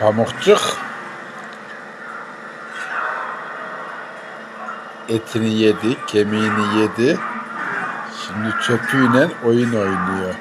Pamukçuk etini yedi, kemiğini yedi. Şimdi çöpüyle oyun oynuyor.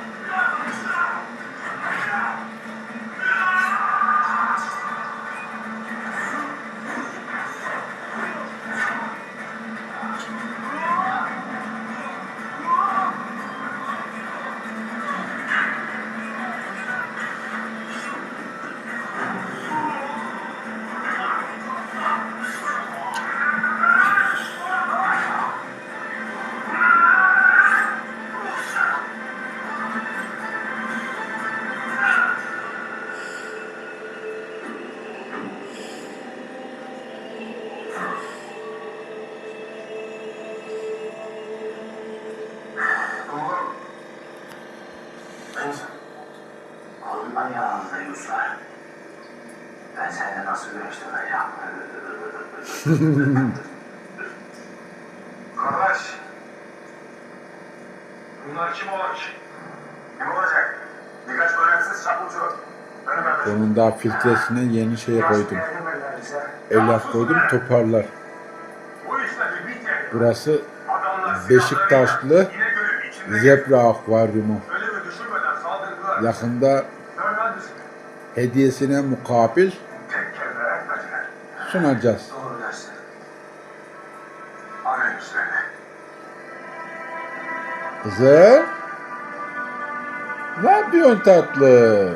Kız. Ben yanımda Yusuf. Ben seninle nasıl görüştüm ya? Kardeş. Bunlar kim olacak? Kim olacak? Birkaç önemsiz çapulcu. Onun daha filtresine yeni şey koydum. Evlat koydum toparlar. Burası Beşiktaşlı Zebra akvaryumu. Yakında hediyesine mukabil sunacağız. Kızım. Ne yapıyorsun tatlı?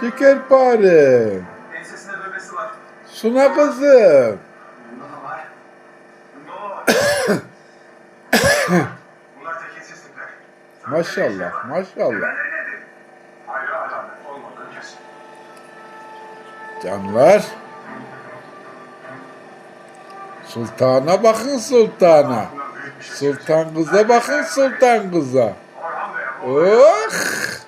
Şekerpare. Suna kızım. Maşallah, maşallah. Canlar. Sultana bakın sultana. Sultan kıza bakın sultan kıza. Oh!